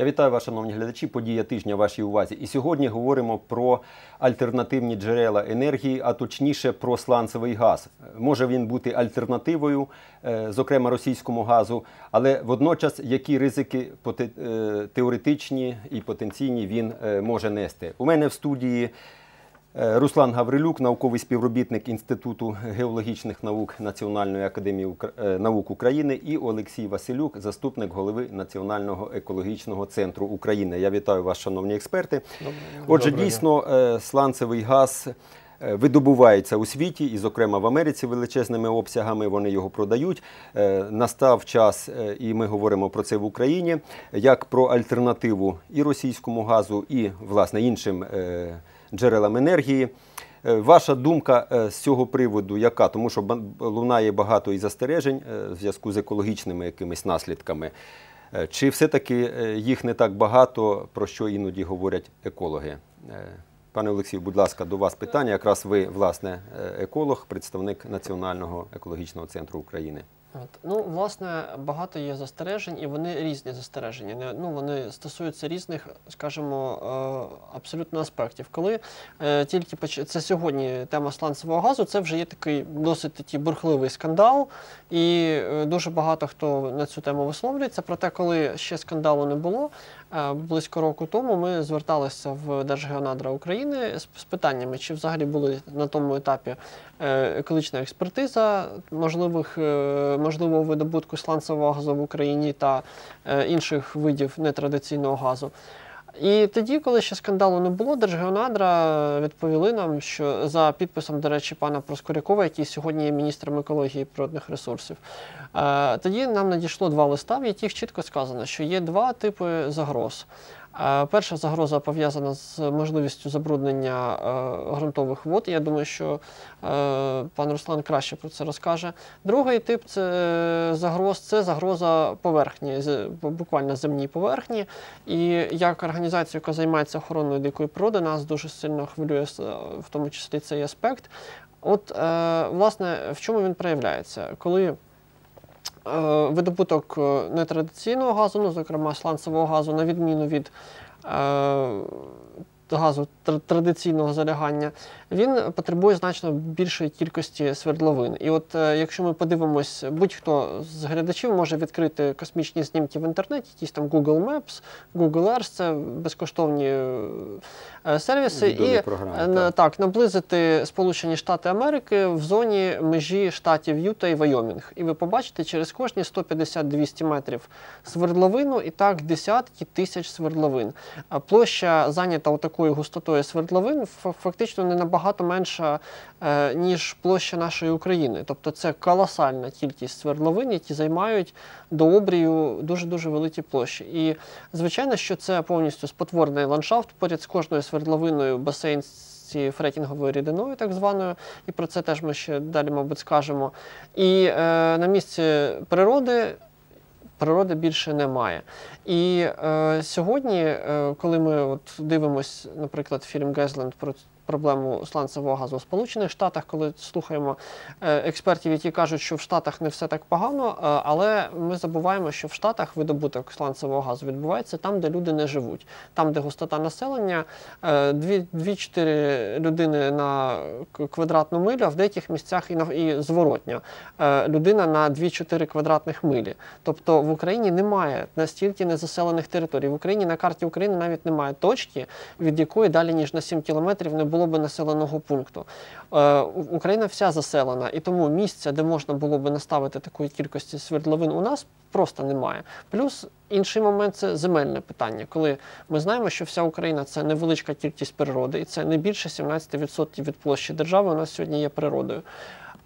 Я вітаю вас, шановні глядачі. Подія тижня вашій увазі. І сьогодні говоримо про альтернативні джерела енергії, а точніше про сланцевий газ. Може він бути альтернативою, е, зокрема російському газу, але водночас які ризики е, теоретичні і потенційні він е, може нести. У мене в студії. Е, Руслан Гаврилюк, науковий співробітник Інституту геологічних наук Національної академії е, наук України, і Олексій Василюк, заступник голови Національного екологічного центру України. Я вітаю вас, шановні експерти. Отже, дійсно, е, сланцевий газ видобувається у світі, і, зокрема, в Америці величезними обсягами вони його продають. Настав час, і ми говоримо про це в Україні, як про альтернативу і російському газу, і власне іншим джерелам енергії. Е, Ваша думка е, з цього приводу яка? Тому що лунає багато і застережень е, в зв'язку з екологічними якимись наслідками. Чи все-таки їх не так багато, про що іноді говорять екологи? Пане Олексію, будь ласка, до вас питання. Якраз ви, власне, еколог, представник Національного екологічного центру України. От. Ну, власне, багато є застережень, і вони різні застереження. Ну, вони стосуються різних, скажімо, е, абсолютно аспектів. Коли е, тільки поч... це сьогодні тема сланцевого газу, це вже є такий досить такий бурхливий скандал, і е, дуже багато хто на цю тему висловлюється. Проте, коли ще скандалу не було, близько року тому ми зверталися в Держгеонадра України з, питаннями, чи взагалі були на тому етапі е, екологічна експертиза можливих, е, можливого видобутку сланцевого газу в Україні та е, інших видів нетрадиційного газу. І тоді, коли ще скандалу не було, Держгеонадра відповіли нам, що за підписом, до речі, пана Проскурякова, який сьогодні є міністром екології і природних ресурсів, е, тоді нам надійшло два листа, в яких чітко сказано, що є два типи загроз. Перша загроза пов'язана з можливістю забруднення е, ґрунтових вод. Я думаю, що е, пан Руслан краще про це розкаже. Другий тип це е, загроз це загроза поверхні, буквально земній поверхні. І як організація, яка займається охороною дикої природи, нас дуже сильно хвилює в тому числі цей аспект. От, власне, в чому він проявляється? Коли видобуток е, нетрадиційного газу, ну, зокрема сланцевого газу, на відміну від е, газу тр- традиційного залягання, він потребує значно більшої кількості свердловин. І от е, якщо ми подивимось, будь-хто з глядачів може відкрити космічні знімки в інтернеті, якісь там Google Maps, Google Earth, це безкоштовні е, сервіси. Відомі і програми, е, на- так, наблизити Сполучені Штати Америки в зоні межі штатів Юта і Вайомінг. І ви побачите через кожні 150-200 метрів свердловину і так десятки тисяч свердловин. Площа зайнята такою густотою свердловин фа- фактично не набагато менша, е, ніж площа нашої України. Тобто це колосальна кількість свердловин, які займають до обрію дуже-дуже великі площі. І звичайно, що це повністю спотворений ландшафт поряд з кожною свердловиною басейн цією фрекінговою рідиною, так званою, і про це теж ми ще далі, мабуть, скажемо. І е, на місці природи. Природи більше немає. І е, сьогодні, е, коли ми от дивимось, наприклад, фільм Гезленд про проблему сланцевого газу у Сполучених Штатах, коли слухаємо е, експертів, які кажуть, що в Штатах не все так погано, е, але ми забуваємо, що в Штатах видобуток сланцевого газу відбувається там, де люди не живуть, там, де густота населення е, 2-4 людини на квадратну милю, а в деяких місцях і, нав- і зворотня е, людина на 2-4 квадратних милі. Тобто в Україні немає настільки незаселених територій. В Україні на карті України навіть немає точки, від якої далі ніж на 7 кілометрів не було би населеного пункту. Е, Україна вся заселена, і тому місця, де можна було би наставити такої кількості свердловин, у нас просто немає. Плюс інший момент це земельне питання, коли ми знаємо, що вся Україна це невеличка кількість природи, і це не більше 17% від площі держави у нас сьогодні є природою.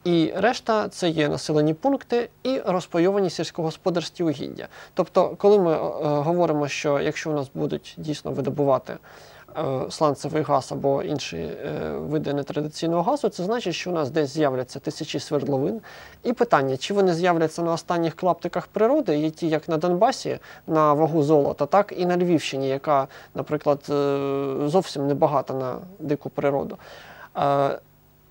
І решта це є населені пункти і розпайовані сільськогосподарські угіддя. Тобто, коли ми е, говоримо, що якщо у нас будуть дійсно видобувати е, сланцевий газ або інші е, види нетрадиційного газу, це значить, що у нас десь з'являться тисячі свердловин. І питання, чи вони з'являться на останніх клаптиках природи, які як на Донбасі на вагу золота, так і на Львівщині, яка, наприклад, е, зовсім не багата на дику природу.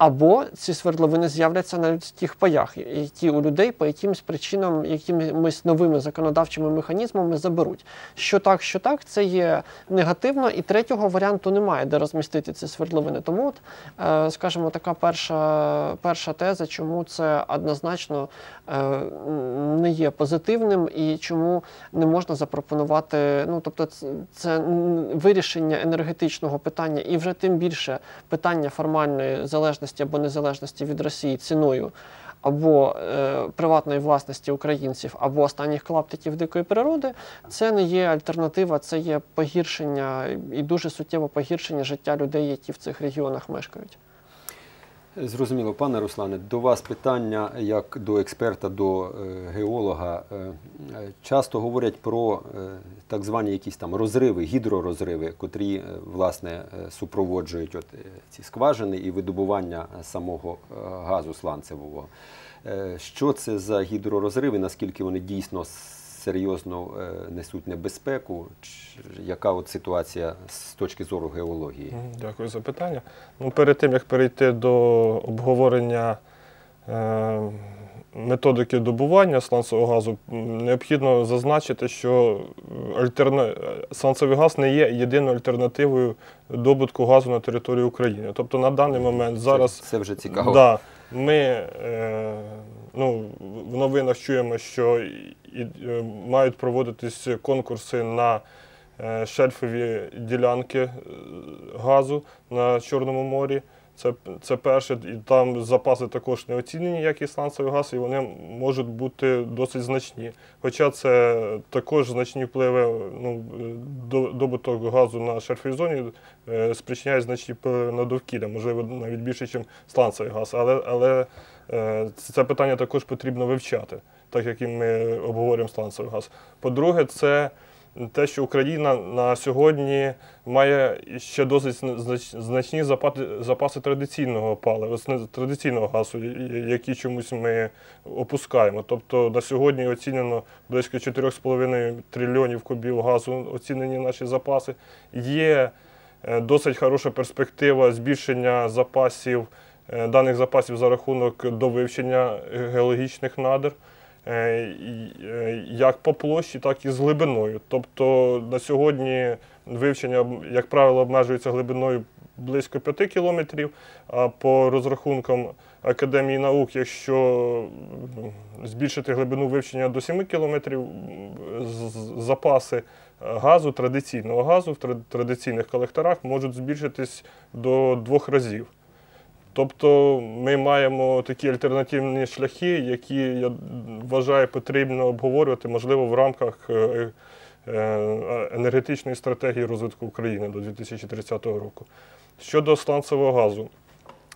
Або ці свердловини з'являться навіть в тих паях, які у людей по якимось причинам, якимись новими законодавчими механізмами заберуть. Що так, що так, це є негативно, і третього варіанту немає, де розмістити ці свердловини. Тому, от, е, скажімо, така перша перша теза, чому це однозначно е, не є позитивним і чому не можна запропонувати. Ну, тобто, це вирішення енергетичного питання, і вже тим більше питання формальної залежності або незалежності від Росії ціною. Або е, приватної власності українців, або останніх клаптиків дикої природи, це не є альтернатива, це є погіршення і дуже суттєве погіршення життя людей, які в цих регіонах мешкають. Зрозуміло, пане Руслане, до вас питання як до експерта, до е, геолога. Е, часто говорять про е, так звані якісь там розриви, гідророзриви, котрі власне супроводжують от ці скважини і видобування самого газу сланцевого. Що це за гідророзриви? Наскільки вони дійсно серйозно несуть небезпеку? Яка от ситуація з точки зору геології? Дякую за питання. Ну, Перед тим як перейти до обговорення е, методики добування сланцевого газу, необхідно зазначити, що альтерна... сланцевий газ не є єдиною альтернативою добутку газу на території України. Тобто на даний момент зараз це, це вже цікаво. Да, ми е, ну, в новинах чуємо, що і, е, мають проводитись конкурси на Е, шельфові ділянки е, газу на Чорному морі. Це це перше, і там запаси також не оцінені, як і сланцевий газ, і вони можуть бути досить значні. Хоча це також значні впливи, ну, добуток газу на шерфовій зоні спричиняє значні впливи на довкілля, можливо, навіть більше, ніж сланцевий газ. Але але це питання також потрібно вивчати, так як і ми обговорюємо сланцевий газ. По-друге, це те, що Україна на сьогодні має ще досить значні запаси традиційного палива, традиційного газу, які чомусь ми опускаємо. Тобто на сьогодні оцінено близько 4,5 трильйонів кубів газу, оцінені наші запаси. Є е, досить хороша перспектива збільшення запасів, е, даних запасів за рахунок довивчення геологічних надр. Е, е, як по площі, так і з глибиною. Тобто на сьогодні вивчення, як правило, обмежується глибиною близько 5 кілометрів, а по розрахункам Академії наук, якщо збільшити глибину вивчення до 7 кілометрів, запаси газу, традиційного газу в традиційних колекторах можуть збільшитись до двох разів. Тобто ми маємо такі альтернативні шляхи, які я вважаю потрібно обговорювати, можливо, в рамках е, е, енергетичної стратегії розвитку України до 2030 року. Щодо сланцевого газу,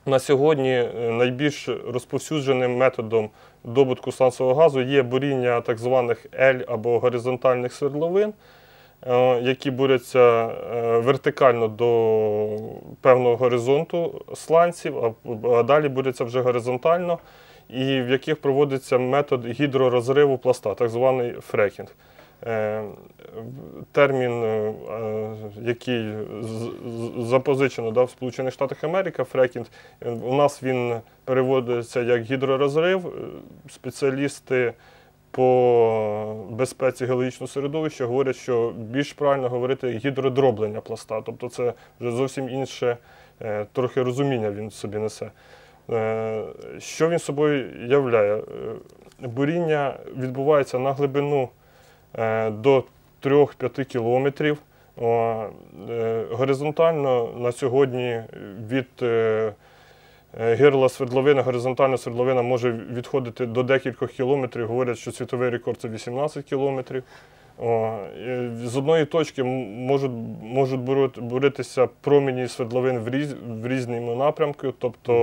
на сьогодні е, найбільш розповсюдженим методом добутку сланцевого газу є буріння так званих L або горизонтальних свердловин. Е, які буряться е, вертикально до певного горизонту сланців, а далі буряться вже горизонтально, і в яких проводиться метод гідророзриву пласта, так званий фрекінг. Е, термін, який запозичено да, в Сполучених Штатах Америки, фрекінг, у нас він переводиться як гідророзрив. Спеціалісти по безпеці геологічного середовища говорять, що більш правильно говорити гідродроблення пласта. Тобто це вже зовсім інше, е, трохи розуміння він собі несе. Е, що він собою являє? Е, буріння відбувається на глибину до 3-5 кілометрів. Горизонтально на сьогодні від гирла свердловина, горизонтальна свердловина може відходити до декількох кілометрів. Говорять, що світовий рекорд це 18 кілометрів. З одної точки можуть можуть буритися промені свердловин в різ, в різному напрямку, тобто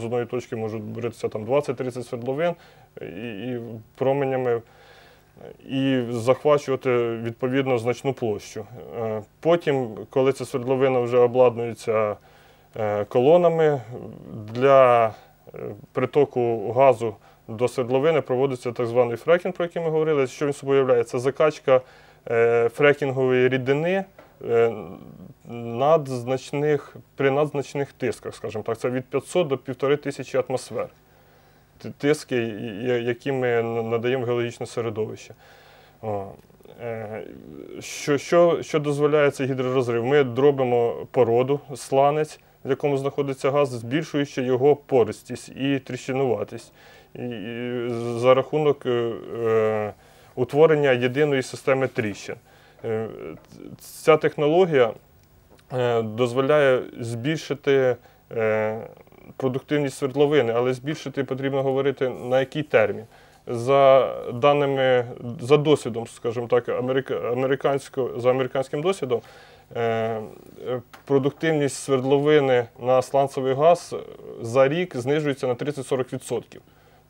з одної точки можуть буритися 20-30 свердловин і, і променями і захвачувати відповідно значну площу. Е, потім, коли ця свердловина вже обладнується Е, колонами. Для е, притоку газу до свердловини проводиться так званий фрекінг, про який ми говорили. Що він собою являє? Це закачка е, фрекінгової рідини надзначних, при надзначних тисках, скажімо так, це від 500 до 1500 атмосфер. Тиски, які ми надаємо в геологічне середовище. Е, Що, що, що дозволяє цей гідророзрив? Ми дробимо породу, сланець, в якому знаходиться газ, збільшуючи його пористість і тріщинуватість. І, і за рахунок е, е, утворення єдиної системи тріщин. Е, Ця технологія е, дозволяє збільшити е, продуктивність свердловини, але збільшити потрібно говорити на який термін. За даними, за досвідом, скажімо так, америка, американсько, за американським досвідом, продуктивність свердловини на сланцевий газ за рік знижується на 30-40%.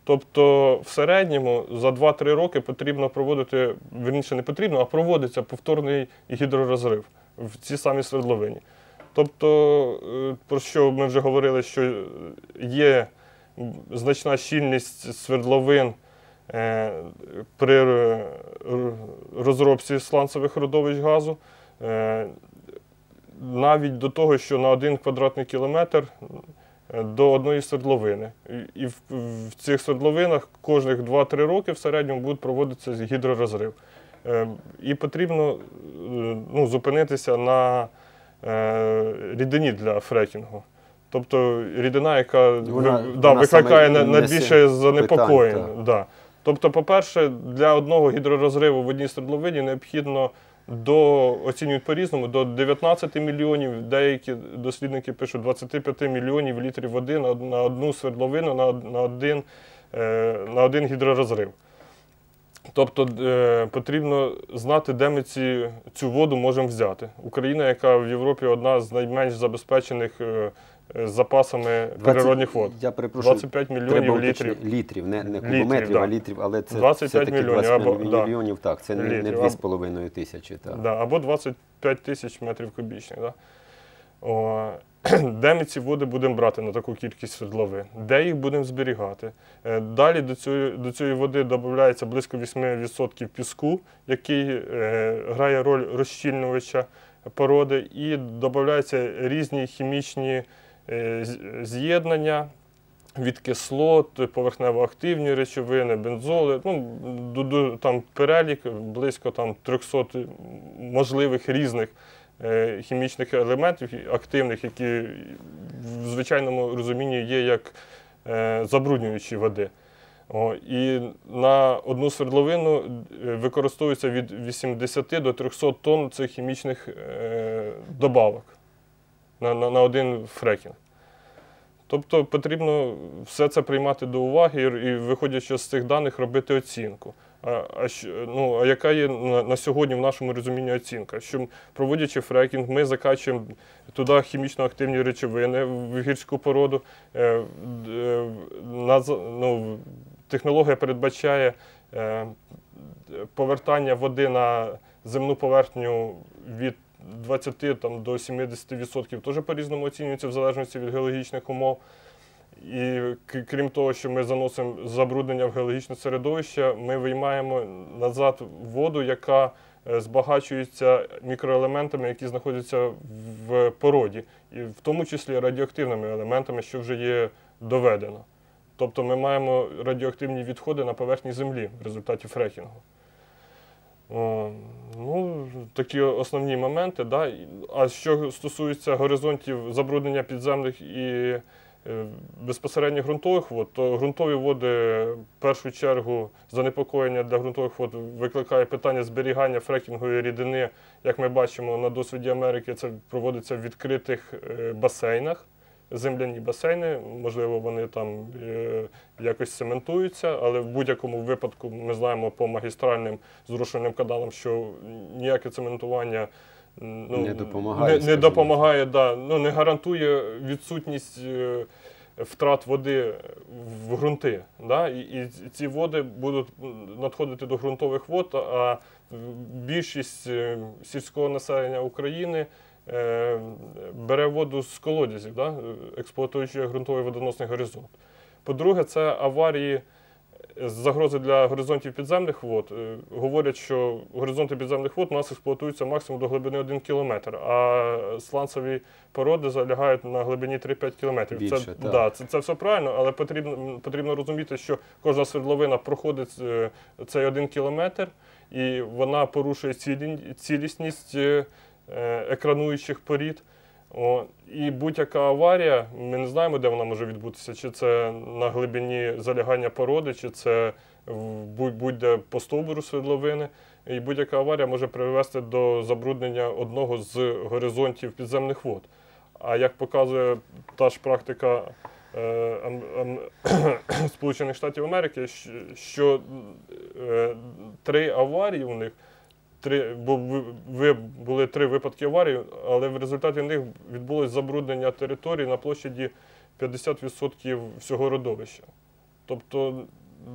Тобто в середньому за 2-3 роки потрібно проводити, верніше не потрібно, а проводиться повторний гідророзрив в цій самій свердловині. Тобто, е, про що ми вже говорили, що є значна щільність свердловин е, при е, розробці сланцевих родовищ газу. Навіть до того, що на один квадратний кілометр е, до одної свердловини. І- в, в цих свердловинах кожних 2-3 роки в середньому буде проводитися гідророзрив. Е, І потрібно е, ну, зупинитися на рідині для фрекінгу. Тобто рідина, яка Вона- да, вона викликає найбільше занепокоєння. да. Тобто, по-перше, для одного гідророзриву в одній свердловині необхідно до оцінюють по-різному, до 19 мільйонів, деякі дослідники пишуть 25 мільйонів літрів води на, на одну свердловину, на, на, один, е, на один гідророзрив. Тобто е, потрібно знати, де ми ці, цю воду можемо взяти. Україна, яка в Європі одна з найменш забезпечених е, е, запасами 20 природних вод. Я перепрошую. 25 мільйонів літрів. літрів, не, не Літрів, кубометрів, да. а літрів, але це 25 все-таки мільйонів, 25 або- да. мільйонів, так, це не, не 2,5 тисячі. Так. Да, або 25 тисяч метрів кубічних. Да? О, де ми ці води будемо брати на таку кількість свердловин? Де їх будемо зберігати? Е, Далі до цієї, до цієї води додається близько 8% піску, який е, грає роль розщільнювача породи, і додаються різні хімічні з- з'єднання. Від кислот, поверхнево-активні речовини, бензоли, ну, там перелік близько там, 300 можливих різних е, хімічних елементів активних, які в звичайному розумінні є як е, забруднюючі води. О, і на одну свердловину е, використовується від 80 до 300 тонн цих хімічних е, добавок на, на, на один фрекінг. Тобто потрібно все це приймати до уваги і, і виходячи з цих даних, робити оцінку. А, а, ну, а яка є на, на сьогодні в нашому розумінні оцінка? Що проводячи фрекінг, ми закачуємо туди хімічно активні речовини в гірську породу. Е, е, на, ну, технологія передбачає е, повертання води на земну поверхню від 20 там, до 70%, теж по-різному оцінюється в залежності від геологічних умов. І крім того, що ми заносимо забруднення в геологічне середовище, ми виймаємо назад воду, яка е, збагачується мікроелементами, які знаходяться в породі, і в тому числі радіоактивними елементами, що вже є доведено. Тобто ми маємо радіоактивні відходи на поверхні землі в результаті фрекінгу. Ну, такі основні моменти. Да. А що стосується горизонтів забруднення підземних і е, безпосередньо ґрунтових вод, то ґрунтові води в першу чергу занепокоєння для ґрунтових вод викликає питання зберігання фрекінгової рідини. Як ми бачимо на досвіді Америки, це проводиться в відкритих е, басейнах. Земляні басейни, можливо, вони там е, якось цементуються, але в будь-якому випадку ми знаємо по магістральним зрушувальним каналам, що ніяке цементування ну, Не допомагає, не, не допомагає, да, ну, не гарантує відсутність е, втрат води в ґрунти. Да? І, і ці води будуть надходити до ґрунтових вод, а більшість е, сільського населення України бере воду з колодязів, да? експлуатуючи ґрунтовий водоносний горизонт. По-друге, це аварії загрози для горизонтів підземних вод. Е, Говорять, що горизонти підземних вод у нас експлуатуються максимум до глибини 1 кілометр, а сланцеві породи залягають на глибині 3-5 кілометрів. Більше, це, так. да, це, це все правильно, але потрібно, потрібно розуміти, що кожна свердловина проходить е, цей 1 кілометр, і вона порушує цілісність е, е, екрануючих порід. О, і будь-яка аварія, ми не знаємо, де вона може відбутися, чи це на глибині залягання породи, чи це будь-де по стовбуру свердловини. І будь-яка аварія може привести до забруднення одного з горизонтів підземних вод. А як показує та ж практика е, ам- ам- Сполучених Штатів Америки, що е, три аварії у них три, бо ви, були три випадки аварії, але в результаті них відбулось забруднення території на площаді 50% всього родовища. Тобто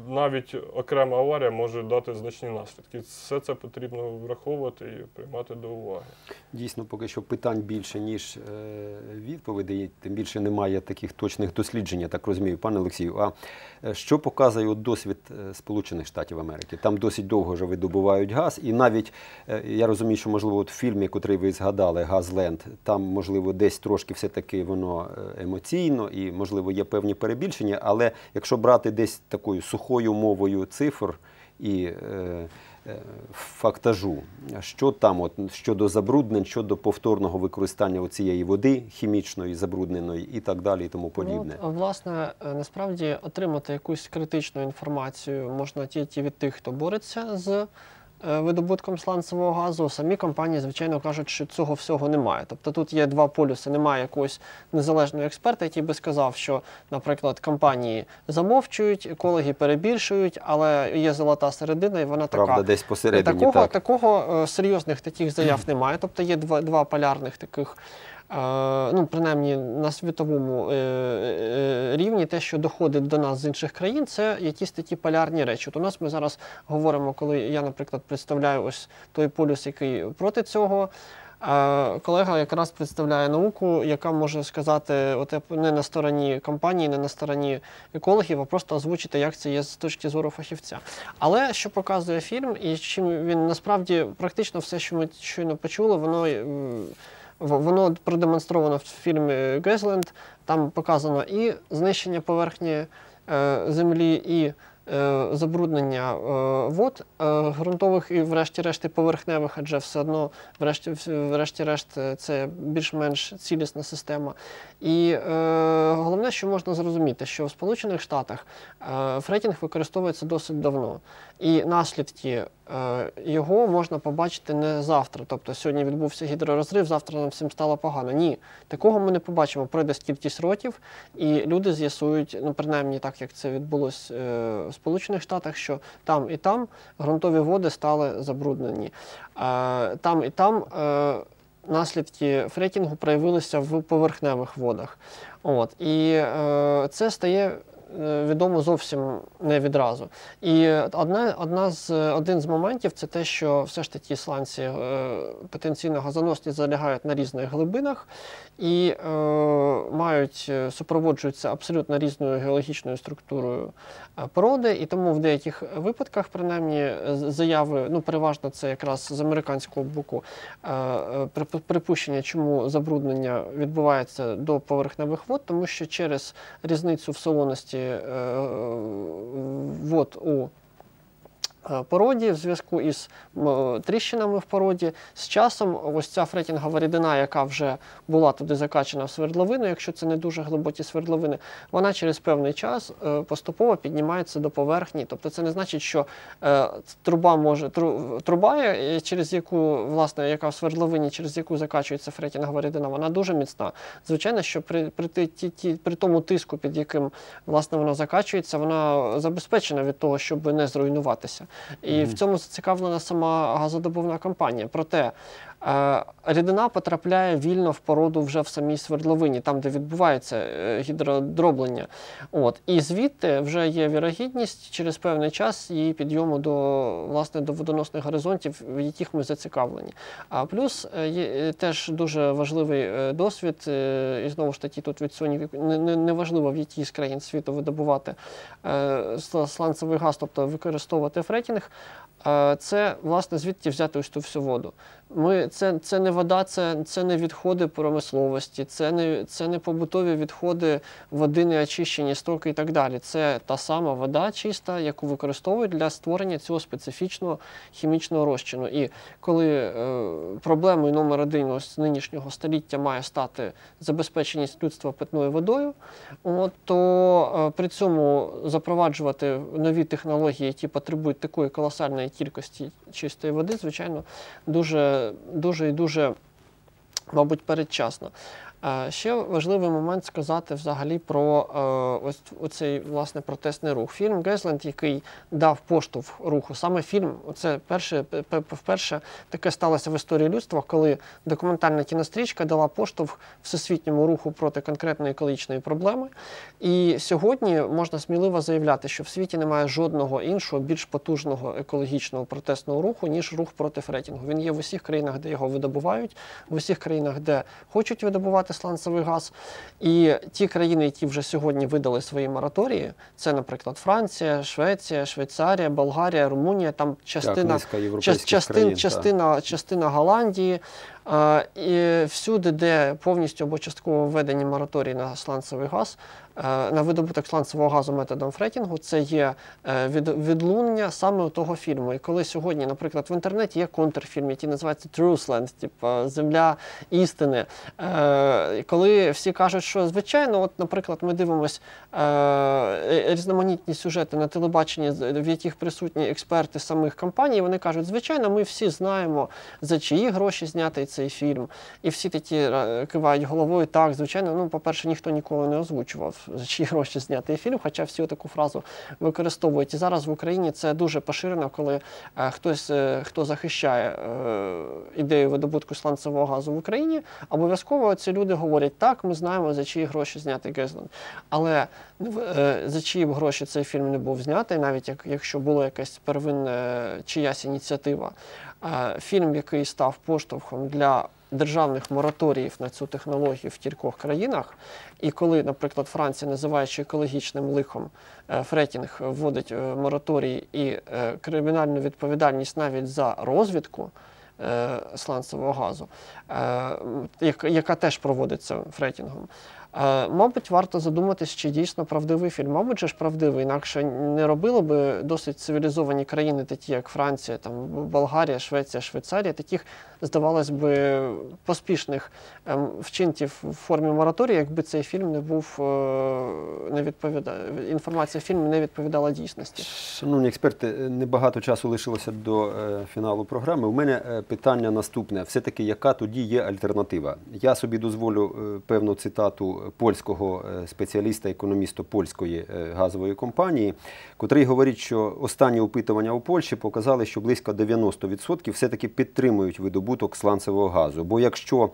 навіть окрема аварія може дати значні наслідки. Все це потрібно враховувати і приймати до уваги. Дійсно, поки що питань більше, ніж е, відповідей, тим більше немає таких точних досліджень, я так розумію. Пане Олексію, а е, що показує досвід е, Сполучених Штатів Америки? Там досить довго вже видобувають газ, і навіть я розумію, що можливо от в фільмі, котрий ви згадали, Газленд, там можливо десь трошки все-таки воно е, емоційно і можливо є певні перебільшення, але якщо брати десь такою сухою мовою цифр і е, е, фактажу, що там от, щодо забруднень, щодо повторного використання цієї води хімічної, забрудненої і так далі, і тому подібне. Ну, от, власне, е, насправді отримати якусь критичну інформацію можна тільки від тих, хто бореться з видобутком сланцевого газу. Самі компанії, звичайно, кажуть, що цього всього немає. Тобто тут є два полюси. Немає якогось незалежного експерта, який би сказав, що, наприклад, компанії замовчують, екологи перебільшують, але є золота середина, і вона така. Правда, десь посередині Такого, так. такого е, серйозних таких заяв немає. Тобто є два, два полярних таких, е, ну, принаймні на світовому е, е, рівні, те, що доходить до нас з інших країн, це якісь такі полярні речі. От у нас ми зараз говоримо, коли я, наприклад, представляю ось той полюс, який проти цього. Колега якраз представляє науку, яка може сказати, от не на стороні компанії, не на стороні екологів, а просто озвучити, як це є з точки зору фахівця. Але що показує фільм, і чим він насправді практично все, що ми щойно почули, воно. Воно продемонстровано в фільмі Гезленд. Там показано і знищення поверхні е, землі, і е, забруднення е, вод ґрунтових і, врешті-решт, поверхневих, адже все одно, врешті, врешті-решт, це більш-менш цілісна система. І головне, що можна зрозуміти, що в Сполучених Штатах фрекінг використовується досить давно. І наслідки його можна побачити не завтра. Тобто сьогодні відбувся гідророзрив, завтра нам всім стало погано. Ні, такого ми не побачимо. Пройде кількість років, і люди з'ясують, ну принаймні так як це відбулось е, в Сполучених Штатах, що там і там ґрунтові води стали забруднені. Е, там і там. Е, Наслідки фрекінгу проявилися в поверхневих водах. От. І е, це стає е, відомо зовсім не відразу. І одна, одна з, один з моментів це те, що все ж таки сланці е, потенційно газоносні залягають на різних глибинах і е, мають е, супроводжуються абсолютно різною геологічною структурою е, породи, і тому в деяких випадках, принаймні, заяви, ну переважно це якраз з американського боку, е, е, припущення, чому забруднення відбувається до поверхневих вод, тому що через різницю в солоності е, вот, у е, породі в зв'язку із тріщинами в породі. З часом ось ця фретінгова рідина, яка вже була туди закачана в свердловину, якщо це не дуже глибокі свердловини, вона через певний час е, поступово піднімається до поверхні. Тобто це не значить, що е, труба може тру- труба, е, через яку власне яка в свердловині, через яку закачується фретінгова рідина, вона дуже міцна. Звичайно, що при, при, ті- ті- при тому тиску, під яким власне вона закачується, вона забезпечена від того, щоб не зруйнуватися. І в цьому зацікавлена сама газодобувна компанія. Проте рідина потрапляє вільно в породу вже в самій свердловині, там, де відбувається е, гідродроблення. От. І звідти вже є вірогідність через певний час її підйому до, власне, до водоносних горизонтів, в яких ми зацікавлені. А плюс е, є е, теж дуже важливий досвід, і знову ж таки, тут від сьогодні не, не, не в якій з країн світу видобувати сланцевий газ, тобто використовувати фрекінг. Е, Це власне звідки взяти ось ту всю воду. Ми, це, це не вода, це, це не відходи промисловості, це не, це не побутові відходи води, не очищені стоки і так далі. Це та сама вода чиста, яку використовують для створення цього специфічного хімічного розчину. І коли е, проблемою номер один ось нинішнього століття має стати забезпеченість людства питною водою, от, то е, при цьому запроваджувати нові технології, які потребують такої колосальної кількості чистої води, звичайно, дуже, дуже і дуже, мабуть, передчасно. Ще важливий момент сказати взагалі про е, ось оцей власне протестний рух. Фільм Гезленд, який дав поштовх руху, саме фільм, це перше, вперше таке сталося в історії людства, коли документальна кінострічка дала поштовх всесвітньому руху проти конкретної екологічної проблеми. І сьогодні можна сміливо заявляти, що в світі немає жодного іншого більш потужного екологічного протестного руху, ніж рух проти фретінгу. Він є в усіх країнах, де його видобувають, в усіх країнах, де хочуть видобувати сланцевий газ. І ті країни, які вже сьогодні видали свої мораторії, це, наприклад, Франція, Швеція, Швейцарія, Болгарія, Румунія, там частина так, Част- частин, країн, частина, частина Голландії. І всюди, де повністю або частково введені мораторії на сланцевий газ, е, на видобуток сланцевого газу методом фрекінгу, це є е, відлуння саме того фільму. І коли сьогодні, наприклад, в інтернеті є контрфільм, який називається Truthland, типу Земля істини. Е, Коли всі кажуть, що звичайно, от, наприклад, ми дивимося різноманітні сюжети на телебаченні, в яких присутні експерти самих компаній, вони кажуть, звичайно, ми всі знаємо, за чиї гроші знятий цей фільм. І всі такі е, кивають головою. Так, звичайно, ну, по-перше, ніхто ніколи не озвучував, за чиї гроші знятий фільм, хоча всі таку фразу використовують. І зараз в Україні це дуже поширено, коли е, хтось, е, хто захищає ідею видобутку сланцевого газу в Україні, обов'язково ці люди говорять, так, ми знаємо, за чиї гроші знятий Гезленд. Але е, за чиї гроші цей фільм не був знятий, навіть як, якщо була якась первинна чиясь ініціатива, фільм, який став поштовхом для державних мораторіїв на цю технологію в кількох країнах, і коли, наприклад, Франція, називаючи екологічним лихом, е, фретінг вводить е, мораторій і е, кримінальну відповідальність навіть за розвідку. е, Сланцевого газу, е, як- яка теж проводиться фретінгом. Е, Мабуть, варто задуматись, чи дійсно правдивий фільм. Мабуть, же ж правдивий, інакше не робили би досить цивілізовані країни, такі як Франція, там Болгарія, Швеція, Швейцарія, таких, здавалось би, поспішних ем, вчинків в формі мораторію, якби цей фільм не був е, не відповідав, інформація фільму не відповідала дійсності. Шановні експерти, е, небагато часу лишилося до фіналу програми. У мене питання наступне: все-таки, яка тоді є альтернатива? Я собі дозволю певну цитату польського е, спеціаліста, економіста польської е, газової компанії, котрий говорить, що останні опитування у Польщі показали, що близько 90% все-таки підтримують видобуток сланцевого газу. Бо якщо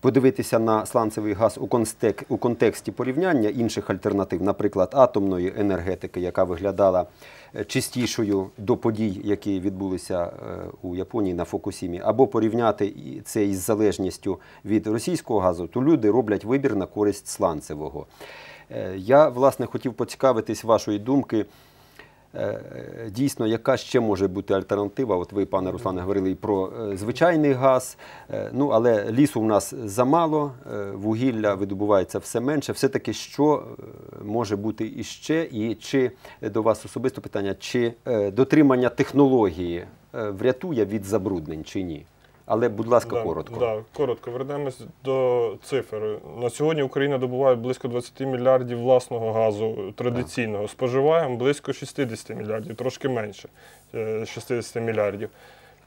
подивитися на сланцевий газ у, констек, у контексті порівняння інших альтернатив, наприклад, атомної енергетики, яка виглядала е, чистішою до подій, які відбулися е, у Японії на Фокусімі, або порівняти це із залежністю від російського газу, то люди роблять вибір на користь сланцевого. Е, Я, власне, хотів поцікавитись вашої думки. Е, Дійсно, яка ще може бути альтернатива? От ви, пане Руслане, говорили і про е, звичайний газ. Е, Ну, але лісу в нас замало, е, вугілля видобувається все менше. Все-таки що е, може бути іще? І чи е, до вас особисто питання, чи е, дотримання технології е, врятує від забруднень чи ні? Але, будь ласка, Да, коротко. Да, коротко. Вернемось до цифр. На сьогодні Україна добуває близько 20 мільярдів власного газу традиційного. Споживаємо близько 60 мільярдів, трошки менше е, 60 мільярдів.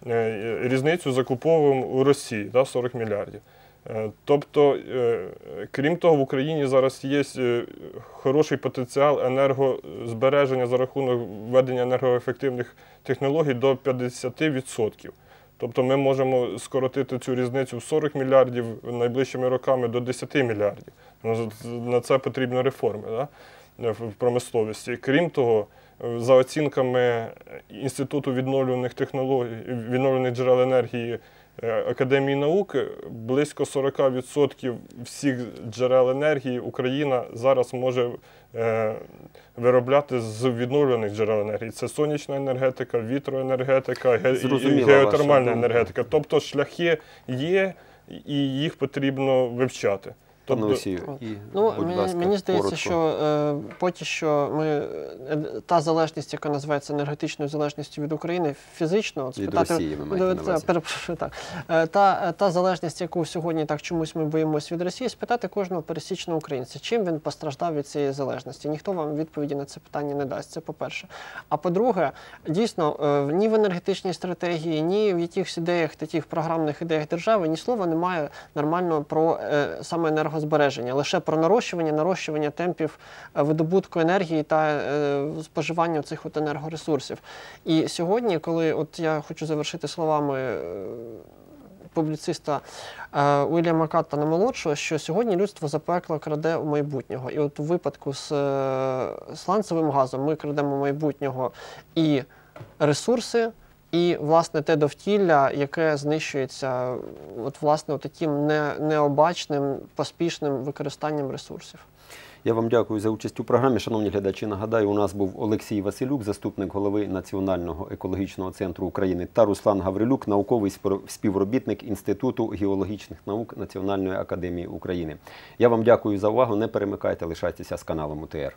Е, Різницю закуповуємо у Росії да, 40 мільярдів. Е, Тобто, е, крім того, в Україні зараз є е, хороший потенціал енергозбереження за рахунок введення енергоефективних технологій до 50%. Тобто ми можемо скоротити цю різницю в 40 мільярдів найближчими роками до 10 мільярдів. Ну, На це потрібні реформи да? в промисловості. Крім того, за оцінками Інституту відновлюваних технологій, відновлених джерел енергії Академії наук, близько 40% всіх джерел енергії Україна зараз може е, виробляти з відновлених джерел енергії. Це сонячна енергетика, вітроенергетика, геотермальна енергетика. Тобто шляхи є, і їх потрібно вивчати. Пане Тобто, Олексію, і, Ну, будь мені, ласка, мені здається, коротко. що е, поки що ми е, та залежність, яка називається енергетичною залежністю від України, фізично от Від спитати Росії ви маєте на Та, увазі. так. Е, Та, та залежність, яку сьогодні так чомусь ми боїмося від Росії, спитати кожного пересічного українця, чим він постраждав від цієї залежності. Ніхто вам відповіді на це питання не дасть. Це по-перше. А по-друге, дійсно, е, ні в енергетичній стратегії, ні в якихось ідеях, таких програмних ідеях держави, ні слова немає нормально про е, саме енергозбереження, лише про нарощування, нарощування темпів е, видобутку енергії та е, споживання цих от енергоресурсів. І сьогодні, коли от я хочу завершити словами. е, Публіциста е, Уільяма Каттана молодшого, що сьогодні людство запекло краде у майбутнього. І от у випадку з сланцевим газом ми крадемо майбутнього і ресурси, і власне те довкілля, яке знищується от, власне, таким не, необачним, поспішним використанням ресурсів. Я вам дякую за участь у програмі. Шановні глядачі, нагадаю, у нас був Олексій Василюк, заступник голови Національного екологічного центру України, та Руслан Гаврилюк, науковий співробітник Інституту геологічних наук Національної академії України. Я вам дякую за увагу. Не перемикайте, лишайтеся з каналом УТР.